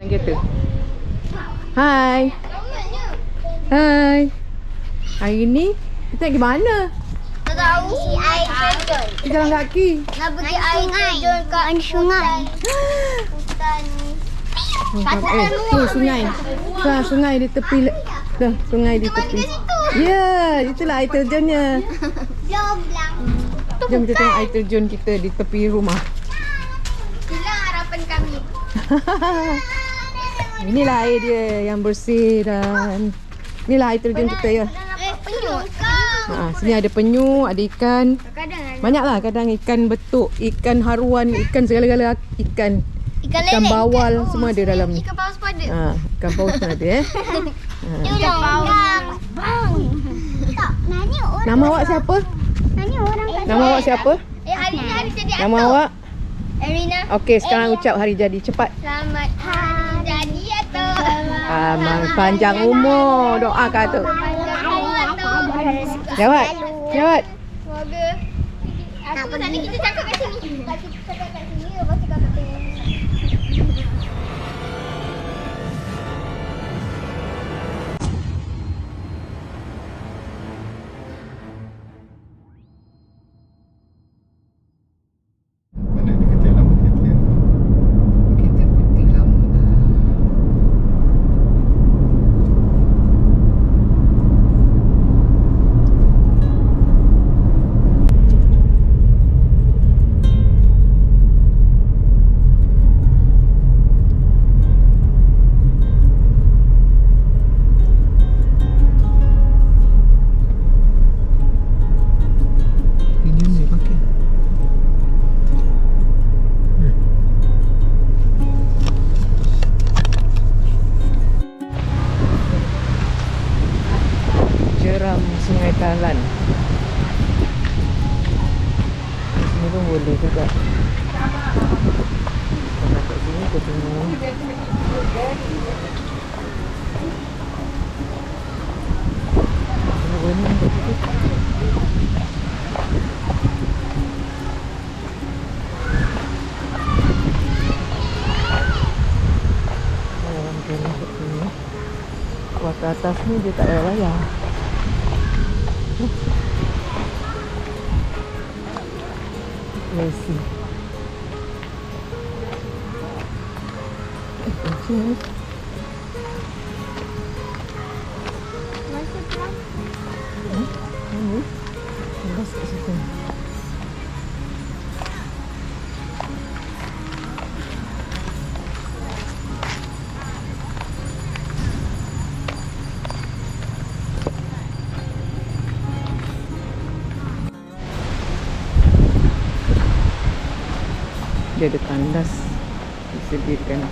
Kereta. Hai. Hai. Hari ni kita pergi mana? Tak tahu. Air terjun. Kita jalan kaki. Nak pergi air terjun kat sungai. Hutan. Eh, tu sungai. Tuh, sungai di tepi. Tuh, sungai di tepi. Ya, itulah air terjunnya. Joblang. Jom kita tengok air terjun kita di tepi rumah. Itulah harapan kami. Inilah air dia yang bersih dan inilah air terjun kita ya. Ha, sini ada penyu, ada ikan. Banyaklah kadang ikan betuk, ikan haruan, ikan segala-gala ikan. ikan Ikan bawal semua ada dalam ni. Ikan paus pun ada. Ha, ikan paus pun ada eh. Ikan paus. Bang. Tak, nani orang. Nama awak siapa? Orang Nama awak siapa? Eh, hari ni hari jadi Nama awak? Erina. Okey, sekarang ucap hari jadi cepat. Selamat hari Amal panjang umur. Doa kata. Jawab. Jawab. Semoga Aku tadi kita cakap kat sini. Wah ke atas ni dia tak payah bayar. Let's see. Eh, kunci ni. Ini. Lepas kat situ. Dia ada tandas disediakan.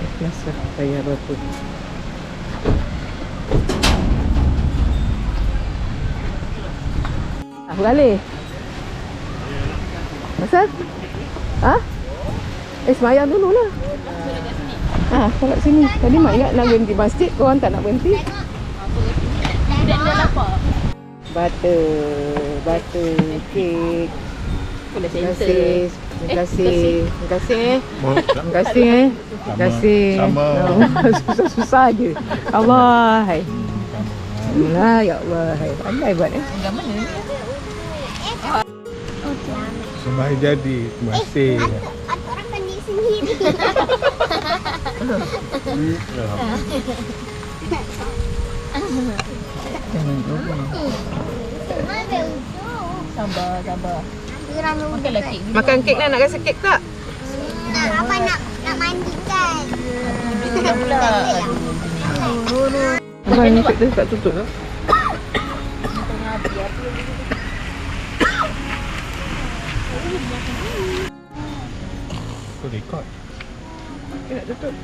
Ikhlas lah bayar berapa. Apa kali? Masal? Ha? Eh semayang dulu lah. Ah, ha, kat sini. Tadi mak ingat nak berhenti masjid, korang tak nak berhenti. Butter, butter, cake. Terima kasih. Terima kasih. Terima kasih eh. Terima kasih eh. Terima kasih. Sama. Susah-susah je. Allah. Hai. Alhamdulillah ya Allah. Hai. Pandai buat eh. Sembah jadi Terima kasih Aturakan diri sendiri. Jangan lupa. Sabar, sabar. Makanlah kek. Makan kek nak? Nak rasa kek tak? Nak apa nak nak mandikan? Dah pula. Abang ni kek tu tak tutup tak? Kau rekod Kek nak tutup.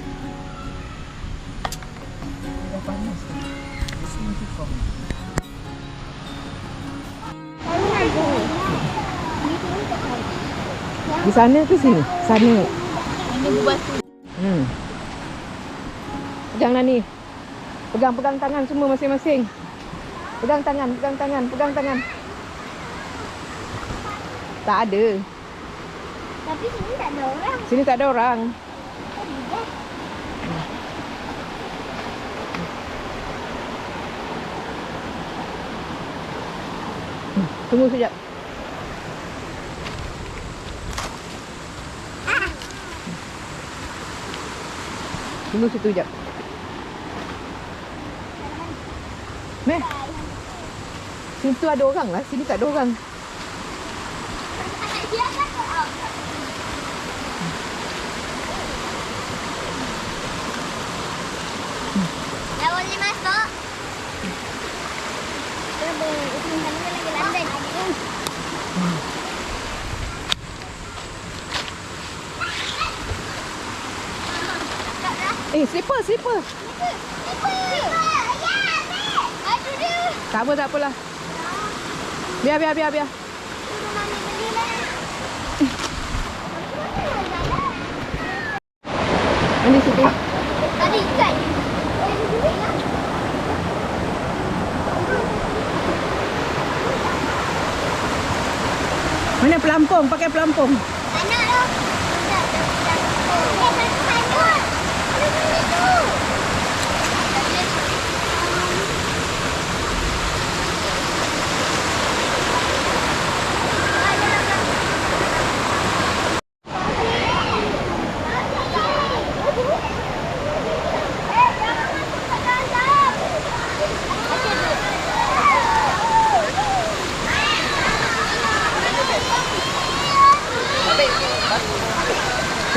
Di sana ke sini? Sana. Ini berbatu. Hmm. Peganglah ni. Pegang, pegang tangan semua masing-masing. Pegang tangan, pegang tangan, pegang tangan. Tak ada. Tapi sini tak ada orang. Sini tak ada orang. Dia. Tunggu sekejap. Tunggu situ sekejap. Meh. Sini tu ada orang lah. Sini tak ada orang. Eh, slipper, slipper. Aduh dia. Tak apa, tak apalah. Biar, biar, biar, biar. Mandi situ. Ada ikan. Mana pelampung? Pakai pelampung. Anak tu. Handuk.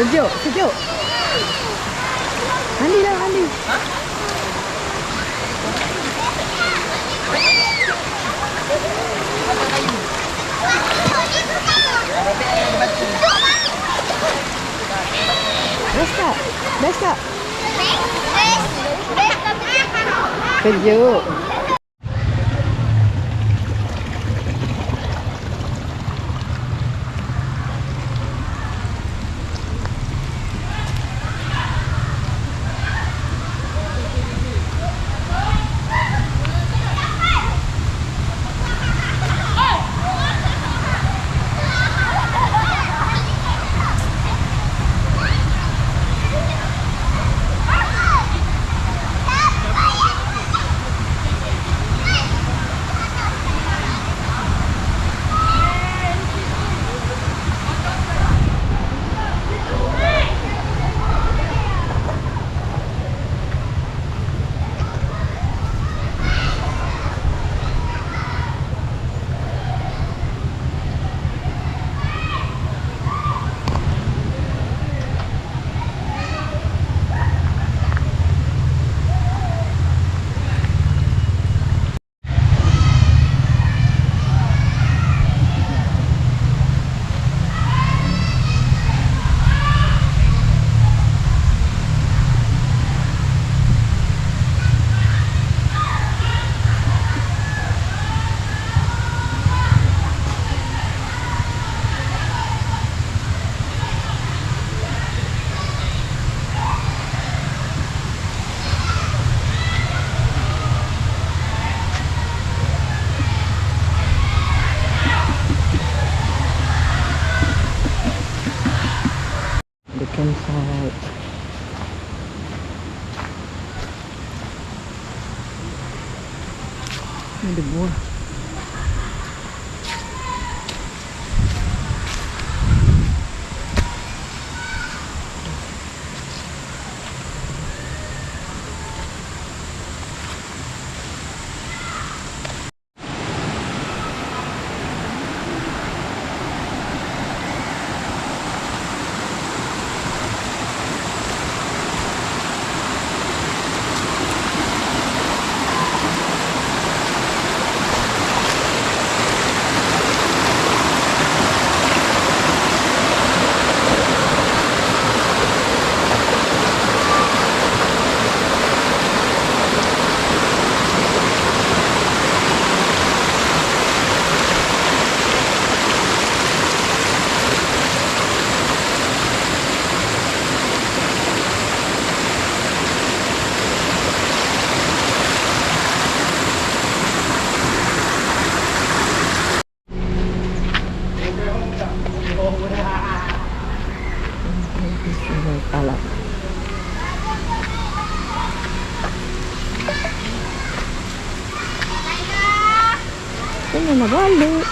Sejuk, sejuk. Mandi lah, mandi. Best tak? Best tak? Sejuk. Ni ada buah.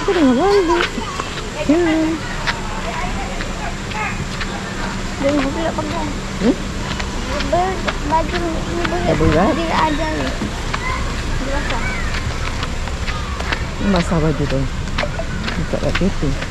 ko rin mabalik. Yun. Dari mo pila pag yan. Hmm? Baju ibu dia ada ni. Basah. Basah baju tu. Buka kat itu.